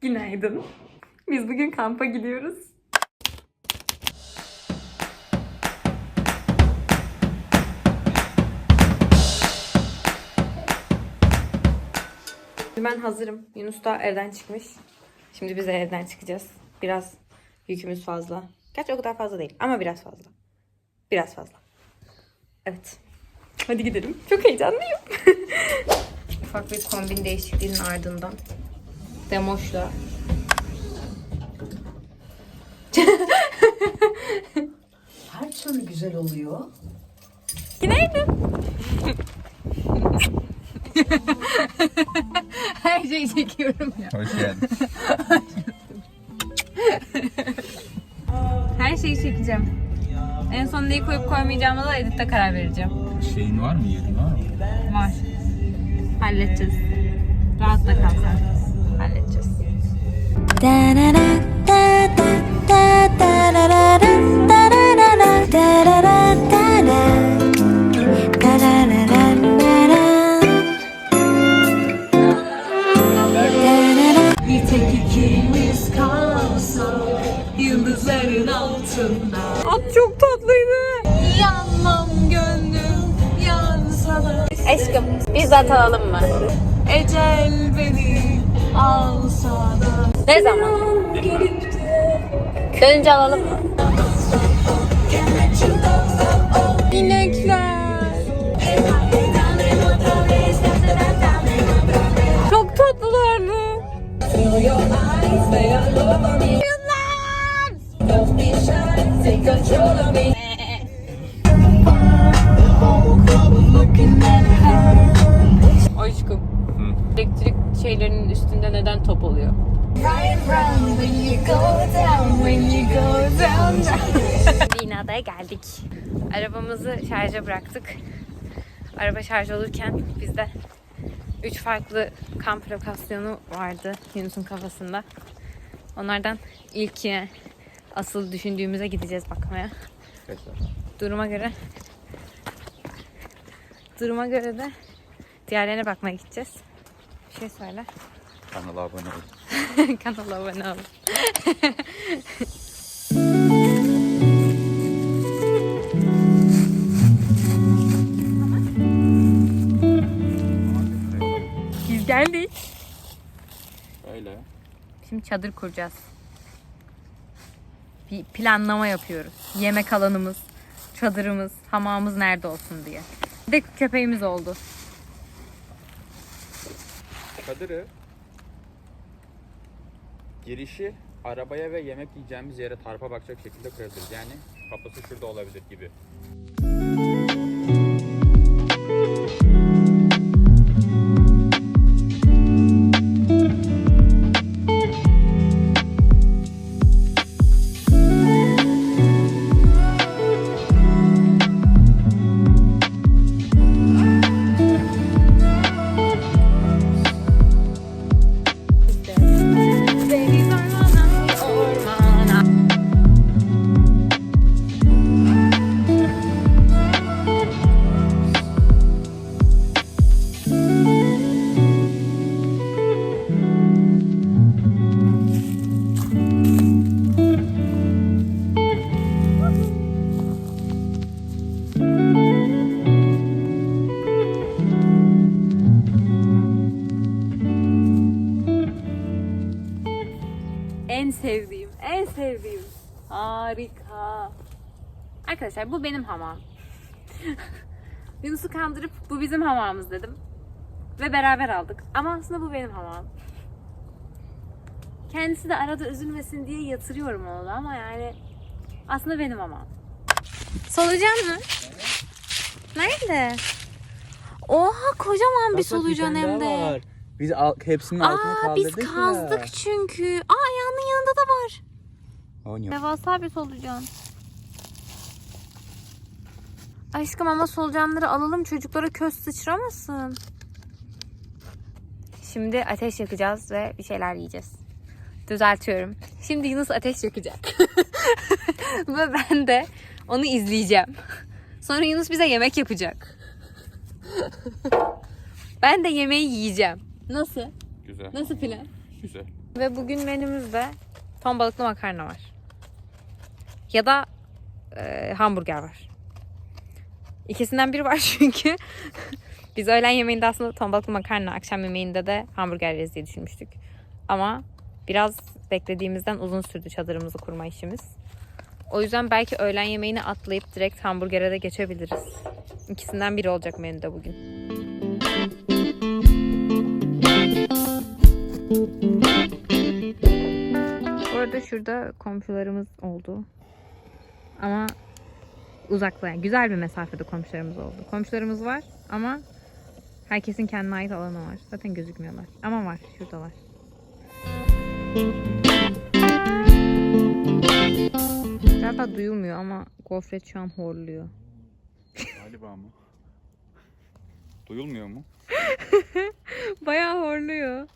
Günaydın. Biz bugün kampa gidiyoruz. Ben hazırım. Yunus da evden çıkmış. Şimdi biz de evden çıkacağız. Biraz yükümüz fazla. Gerçi o kadar fazla değil ama biraz fazla. Biraz fazla. Evet. Hadi gidelim. Çok heyecanlıyım. Ufak bir kombin değişikliğinin ardından Demoş'la Her türlü güzel oluyor. Günaydın. Her şeyi çekiyorum ya. Hoş geldin. Her şeyi çekeceğim. En son neyi koyup koymayacağıma da editte karar vereceğim. Şeyin var mı yerin var mı? Var. Halledeceğiz. Rahatla kal sen. yıldızların altında. At çok tatlıydı. Yanmam gönlüm yansa da Aşkım biz de atalım mı? ecel beni da Ne zaman? de Dönünce alalım mı? Bina'da geldik. Arabamızı şarja bıraktık. Araba şarj olurken bizde üç farklı kamp lokasyonu vardı Yunus'un kafasında. Onlardan ilkine asıl düşündüğümüze gideceğiz bakmaya. Duruma göre duruma göre de diğerlerine bakmaya gideceğiz. Bir şey söyle. Kanala abone ol. Kanala abone olun. geldik. Öyle. Şimdi çadır kuracağız. Bir planlama yapıyoruz. Yemek alanımız, çadırımız, hamamımız nerede olsun diye. Bir de köpeğimiz oldu. Çadırı girişi arabaya ve yemek yiyeceğimiz yere tarpa bakacak şekilde kurabiliriz. Yani kapısı şurada olabilir gibi. Harika. Arkadaşlar bu benim hamam. Yunus'u kandırıp bu bizim hamamımız dedim. Ve beraber aldık. Ama aslında bu benim hamam. Kendisi de arada üzülmesin diye yatırıyorum onu ama yani aslında benim hamam. Solucan mı? Nerede? Oha kocaman bir solucan hem de. Biz al, hepsinin altına Aa kaldırdık biz kazdık çünkü. Aa ayağının yanında da var. Oynuyor. Devasa bir solucan. Aşkım ama solucanları alalım çocuklara köz sıçramasın. Şimdi ateş yakacağız ve bir şeyler yiyeceğiz. Düzeltiyorum. Şimdi Yunus ateş yakacak. ve ben de onu izleyeceğim. Sonra Yunus bize yemek yapacak. ben de yemeği yiyeceğim. Nasıl? Güzel. Nasıl plan? Güzel. Ve bugün menümüzde ton balıklı makarna var. Ya da e, hamburger var. İkisinden biri var çünkü biz öğlen yemeğinde aslında ton balıklı makarna, akşam yemeğinde de hamburger yeriz diye düşünmüştük. Ama biraz beklediğimizden uzun sürdü çadırımızı kurma işimiz. O yüzden belki öğlen yemeğini atlayıp direkt hamburgere de geçebiliriz. İkisinden biri olacak menüde bugün. Bu arada şurada komşularımız oldu. Ama uzakta yani güzel bir mesafede komşularımız oldu. Komşularımız var ama herkesin kendine ait alanı var. Zaten gözükmüyorlar. Ama var. Şuradalar. Galiba duyulmuyor ama gofret şu an horluyor. Galiba mı? Duyulmuyor mu? Bayağı horluyor.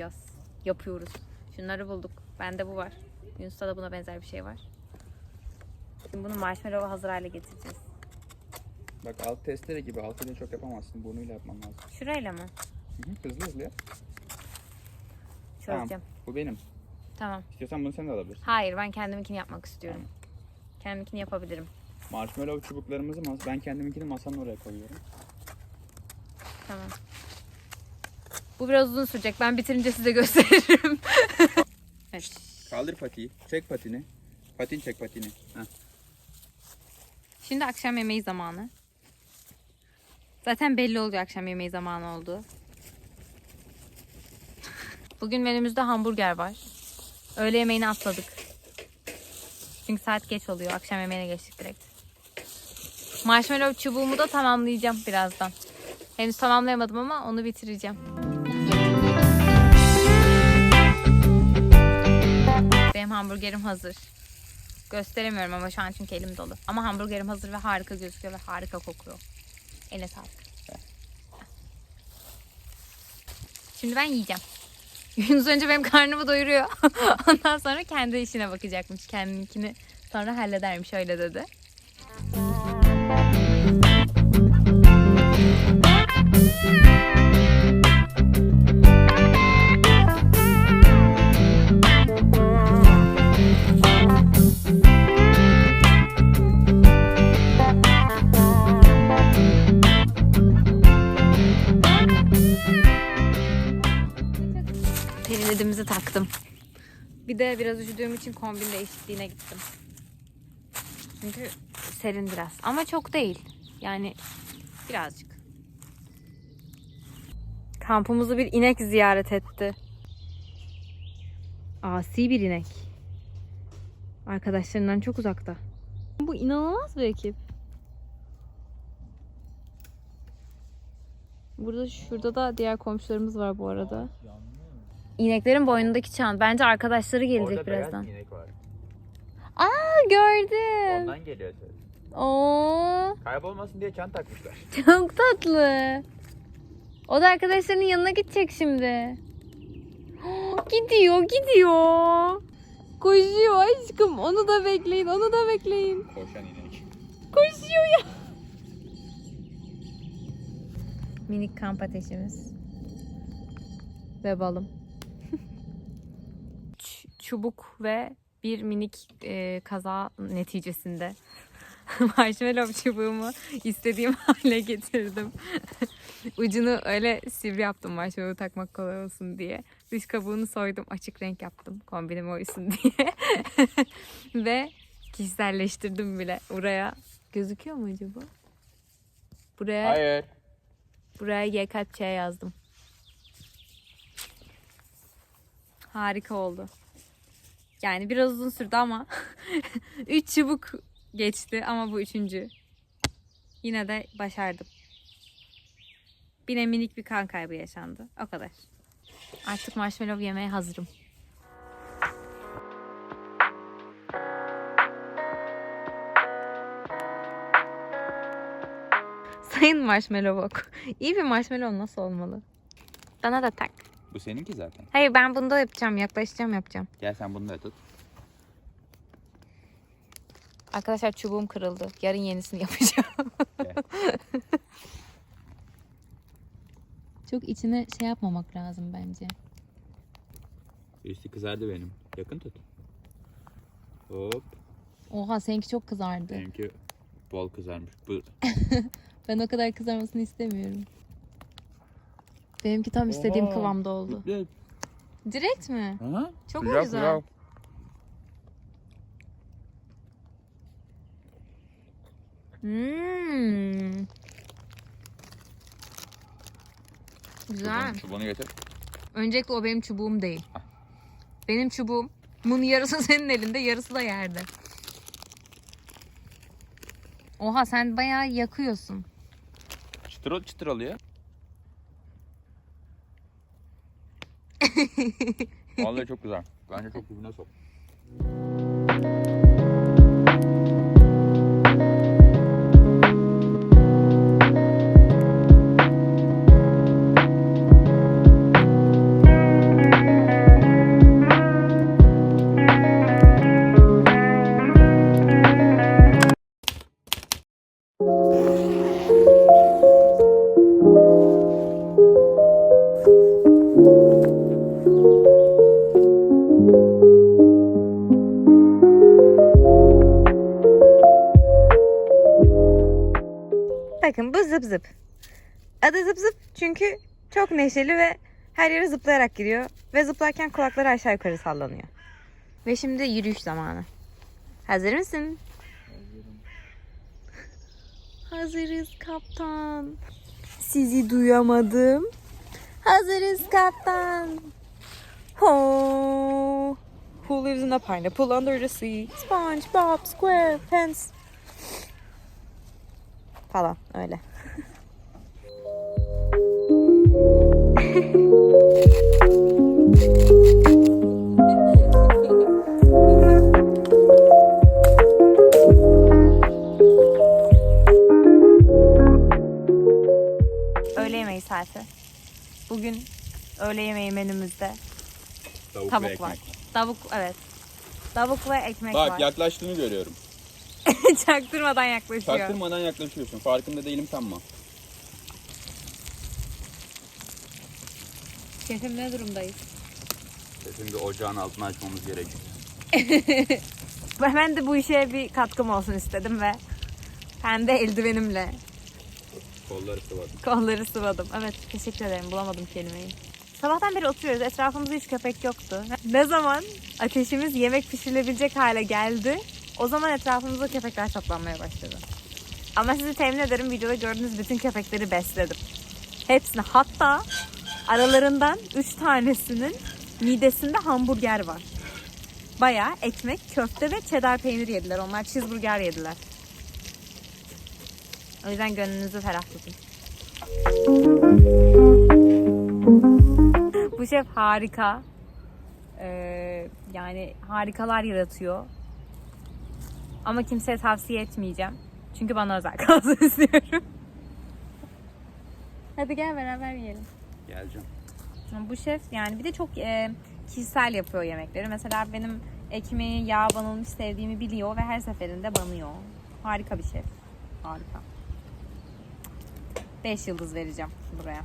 Yapacağız. Yapıyoruz. Şunları bulduk. Bende bu var. Yunus'ta da buna benzer bir şey var. Şimdi bunu marshmallow'a hazır hale getireceğiz. Bak alt testere gibi altıyla çok yapamazsın. Burnuyla yapman lazım. Şurayla mı? Hı hı, hızlı hızlı yap. Çözeceğim. Bu benim. Tamam. İstiyorsan bunu sen de alabilirsin. Hayır ben kendiminkini yapmak istiyorum. Kendiminkini yapabilirim. Marshmallow çubuklarımızı ben kendiminkini masanın oraya koyuyorum. Tamam. Bu biraz uzun sürecek. Ben bitirince size gösteririm. evet. Kaldır patiyi. Çek patini. Patin çek patini. Heh. Şimdi akşam yemeği zamanı. Zaten belli oluyor akşam yemeği zamanı oldu. Bugün menümüzde hamburger var. Öğle yemeğini atladık. Çünkü saat geç oluyor. Akşam yemeğine geçtik direkt. Marshmallow çubuğumu da tamamlayacağım birazdan. Henüz tamamlayamadım ama onu bitireceğim. Benim hamburgerim hazır. Gösteremiyorum ama şu an çünkü elim dolu. Ama hamburgerim hazır ve harika gözüküyor ve harika kokuyor. Eline sağlık. Şimdi ben yiyeceğim. Yunus önce benim karnımı doyuruyor. Ondan sonra kendi işine bakacakmış. Kendininkini sonra halledermiş öyle dedi. Periledimizi taktım. Bir de biraz üşüdüğüm için kombin değişikliğine gittim. Çünkü serin biraz. Ama çok değil. Yani birazcık. Kampımızı bir inek ziyaret etti. Asi bir inek. Arkadaşlarından çok uzakta. Bu inanılmaz bir ekip. Burada şurada da diğer komşularımız var bu arada. İneklerin boynundaki çan. Bence arkadaşları gelecek birazdan. inek var. Aa gördüm. Ondan geliyor ses. Oo, Kaybolmasın diye çan takmışlar. çok tatlı. O da arkadaşlarının yanına gidecek şimdi. Gidiyor, gidiyor. Koşuyor aşkım. Onu da bekleyin, onu da bekleyin. Koşan inek. Koşuyor ya. Minik kamp ateşimiz. Ve balım. Çubuk ve bir minik e, kaza neticesinde marshmallow çubuğumu istediğim hale getirdim. Ucunu öyle sivri yaptım marshmallow takmak kolay olsun diye. Dış kabuğunu soydum, açık renk yaptım kombinime uysun diye. ve kişiselleştirdim bile. Buraya gözüküyor mu acaba? Buraya Hayır. buraya YKÇ yazdım. Harika oldu. Yani biraz uzun sürdü ama 3 çubuk geçti ama bu üçüncü. Yine de başardım. Yine minik bir kan kaybı yaşandı. O kadar. Artık marshmallow yemeye hazırım. Sayın marshmallow bok. İyi bir marshmallow nasıl olmalı? Bana da tak. Bu seninki zaten. Hayır ben bunda yapacağım. Yaklaşacağım yapacağım. Gel sen bunu da tut. Arkadaşlar çubuğum kırıldı. Yarın yenisini yapacağım. Çok içine şey yapmamak lazım bence. Üstü kızardı benim. Yakın tut. Hop. Oha seninki çok kızardı. Benimki bol kızarmış. Bu Ben o kadar kızarmasını istemiyorum. Benimki tam istediğim Oha. kıvamda oldu. Güzel. Direkt mi? Aha. Çok mu güzel? Hmm. Güzel. Çubuğunu, getir. Öncelikle o benim çubuğum değil. Benim çubuğumun yarısı senin elinde, yarısı da yerde. Oha sen bayağı yakıyorsun. Çıtır çıtır oluyor. Vallahi çok güzel. Bence çok dibine sok. Neşeli ve her yere zıplayarak gidiyor. Ve zıplarken kulakları aşağı yukarı sallanıyor. Ve şimdi yürüyüş zamanı. Hazır mısın? Hazırız kaptan. Sizi duyamadım. Hazırız kaptan. Ho. Who lives in a pineapple under the sea? SpongeBob SquarePants. Falan öyle. Öğle yemeği saati. Bugün öğle yemeği menümüzde Tavuk, tavuk var. Tavuk evet. Tavuk ve ekmek Bak var. yaklaştığını görüyorum. Çaktırmadan yaklaşıyor. Çaktırmadan yaklaşıyorsun. Farkında değilim sanma. Şefim ne durumdayız? Şimdi ocağın altını açmamız gerekiyor. Ben de bu işe bir katkım olsun istedim ve kendi eldivenimle Kolları sıvadım. kolları sıvadım. Evet teşekkür ederim bulamadım kelimeyi. Sabahtan beri oturuyoruz. Etrafımızda hiç köpek yoktu. Ne zaman ateşimiz yemek pişirilebilecek hale geldi o zaman etrafımızda köpekler toplanmaya başladı. Ama sizi temin ederim videoda gördüğünüz bütün köpekleri besledim. Hepsini hatta aralarından 3 tanesinin midesinde hamburger var. Bayağı ekmek, köfte ve cheddar peynir yediler. Onlar cheeseburger yediler. O yüzden gönlünüzü ferah tutun. Bu şef harika. Ee, yani harikalar yaratıyor. Ama kimseye tavsiye etmeyeceğim. Çünkü bana özel kalsın istiyorum. Hadi gel beraber yiyelim. Geleceğim. Bu şef yani bir de çok e, kişisel yapıyor yemekleri. Mesela benim ekmeği yağ banılmış sevdiğimi biliyor ve her seferinde banıyor. Harika bir şef. Harika. 5 yıldız vereceğim buraya.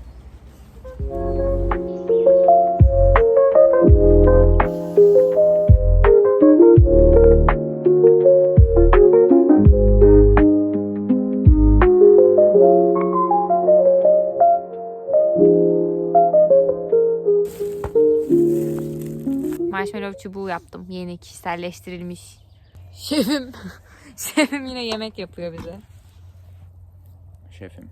Marshmallow çubuğu yaptım. Yeni kişiselleştirilmiş. Şefim. Şefim yine yemek yapıyor bize. Şefim.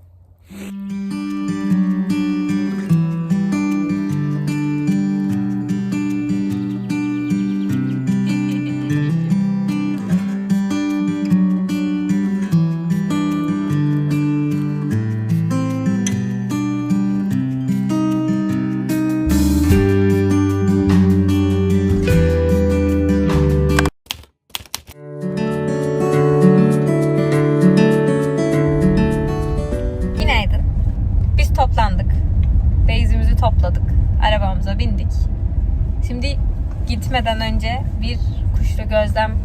Gitmeden önce bir kuşlu gözlem,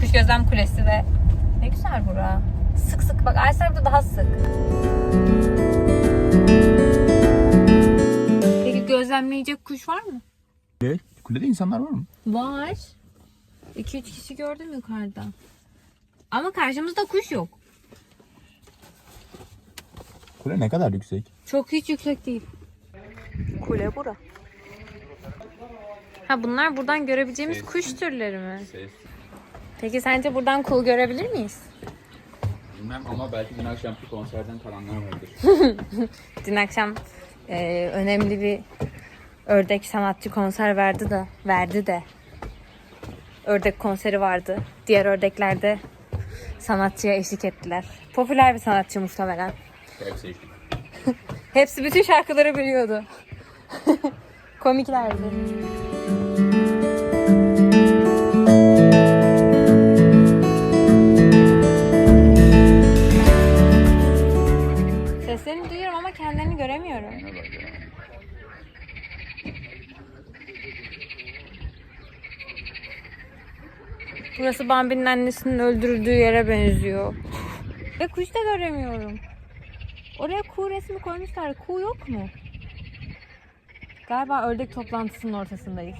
kuş gözlem kulesi ve ne güzel bura. Sık sık bak Aysel burada daha sık. Peki gözlemleyecek kuş var mı? Ne? Kulede insanlar var mı? Var. 2-3 kişi gördüm yukarıda. Ama karşımızda kuş yok. Kule ne kadar yüksek? Çok hiç yüksek değil. Kule bura. Ha bunlar buradan görebileceğimiz Ses. kuş türleri mi? Ses. Peki sence buradan kul görebilir miyiz? Bilmem ama belki dün akşamki konserden kalanlar vardır. Dün akşam e, önemli bir ördek sanatçı konser verdi de verdi de ördek konseri vardı. Diğer ördekler de sanatçıya eşlik ettiler. Popüler bir sanatçı muhtemelen. Hepsi işte. Hepsi bütün şarkıları biliyordu. Komiklerdi. Burası Bambi'nin annesinin öldürüldüğü yere benziyor. Ve kuş da göremiyorum. Oraya kuğu resmi koymuşlar. Kuğu yok mu? Galiba ördek toplantısının ortasındayız.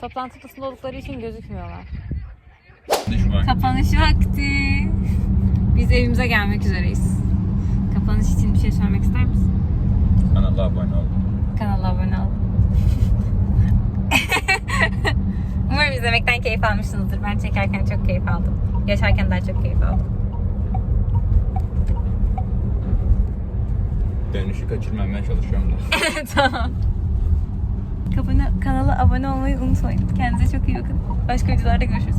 Toplantı odasında oldukları için gözükmüyorlar. Kapanış vakti. Biz evimize gelmek üzereyiz. Kapanış için bir şey söylemek ister misin? Kanala abone ol. Kanala abone ol. Umarım izlemekten keyif almışsınızdır. Ben çekerken çok keyif aldım. Yaşarken daha çok keyif aldım. Dönüşü kaçırmamaya çalışıyorum da. tamam. Kapına, kanala abone olmayı unutmayın. Kendinize çok iyi bakın. Başka videolarda görüşürüz.